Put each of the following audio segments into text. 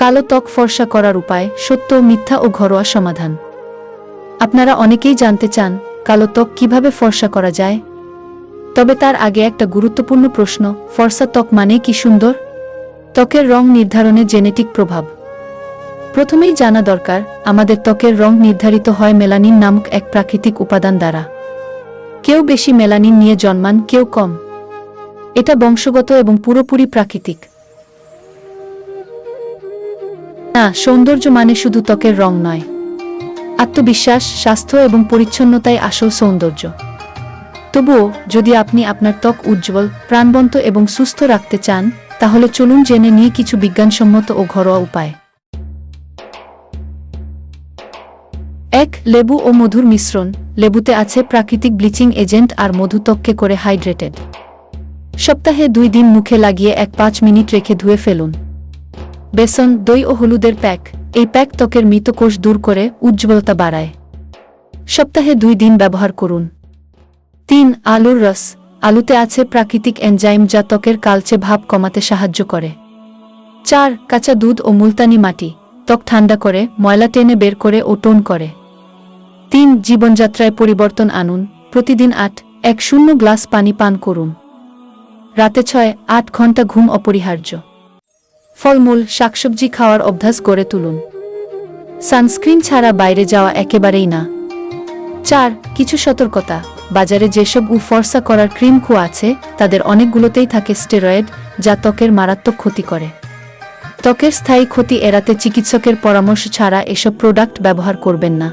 কালো ত্বক ফর্সা করার উপায়, সত্য, মিথ্যা ও ঘরোয়া সমাধান। আপনারা অনেকেই জানতে চান, কালো ত্বক কীভাবে ফর্সা করা যায়? তবে তার আগে একটা গুরুত্বপূর্ণ প্রশ্ন, ফর্সা ত্বক মানে কি সুন্দর? ত্বকের রং নির্ধারণে জেনেটিক প্রভাব। প্রথমেই জানা দরকার, আমাদের ত্বকের রং নির্ধারিত হয় মেলানিন নামক এক প্রাকৃতিক উপাদান দ্বারা। কেউ বেশি মেলানিন নিয়ে জন্মান, কেউ কম। এটা বংশগত এবং পুরোপুরি প্রাকৃতিক। না, সৌন্দর্য মানে শুধু ত্বকের রং নয়। আত্মবিশ্বাস, স্বাস্থ্য এবং পরিচ্ছন্নতাই আসল সৌন্দর্য। তবুও, যদি আপনি আপনার ত্বক উজ্জ্বল, প্রাণবন্ত এবং সুস্থ রাখতে চান, তাহলে চলুন জেনে নিয়ে কিছু বিজ্ঞানসম্মত ও ঘরোয়া উপায়। এক, লেবু ও মধুর মিশ্রণ। লেবুতে আছে প্রাকৃতিক ব্লিচিং এজেন্ট আর মধু ত্বককে করে হাইড্রেটেড। সপ্তাহে দুই দিন মুখে লাগিয়ে এক পাঁচ মিনিট রেখে ধুয়ে ফেলুন। বেসন, দই ও হলুদের প্যাক। এই প্যাক ত্বকের মৃতকোষ দূর করে উজ্জ্বলতা বাড়ায়। সপ্তাহে দুই দিন ব্যবহার করুন। তিন, আলুর রস। আলুতে আছে প্রাকৃতিক এনজাইম যা ত্বকের কালচে ভাব কমাতে সাহায্য করে। চার, কাঁচা দুধ ও মুলতানি মাটি। ত্বক ঠান্ডা করে, ময়লা টেনে বের করে ও টোন করে। তিন, জীবনযাত্রায় পরিবর্তন আনুন। প্রতিদিন আট, এক শূন্য গ্লাস পানি পান করুন। রাতে ছয়, আট ঘণ্টা ঘুম অপরিহার্য। ফলমূল, শাকসবজি খাওয়ার অভ্যাস গড়ে তুলুন। সানস্ক্রিন ছাড়া বাইরে যাওয়া একেবারেই না। চার, কিছু সতর্কতা। বাজারে যেসব উফর্সা করার ক্রিম খোয়া আছে, তাদের অনেকগুলোতেই থাকে স্টেরয়েড, যা ত্বকের মারাত্মক ক্ষতি করে। ত্বকের স্থায়ী ক্ষতি এড়াতে চিকিৎসকের পরামর্শ ছাড়া এসব প্রোডাক্ট ব্যবহার করবেন না।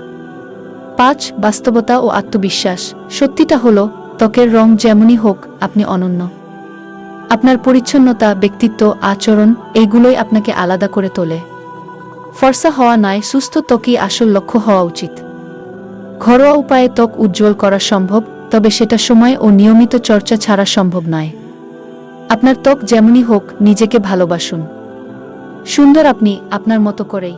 পাঁচ, বাস্তবতা ও আত্মবিশ্বাস। সত্যিটা হলো, ত্বকের রং যেমনই হোক, আপনি অনন্য। আপনার পরিচ্ছন্নতা, ব্যক্তিত্ব, আচরণ এইগুলোই আপনাকে আলাদা করে তোলে। ফর্সা হওয়া নয়, সুস্থ ত্বকই আসল লক্ষ্য হওয়া উচিত। ঘরোয়া উপায়ে ত্বক উজ্জ্বল করা সম্ভব, তবে সেটা সময় ও নিয়মিত চর্চা ছাড়া সম্ভব নয়। আপনার ত্বক যেমনই হোক, নিজেকে ভালোবাসুন। সুন্দর আপনি আপনার মতো করেই।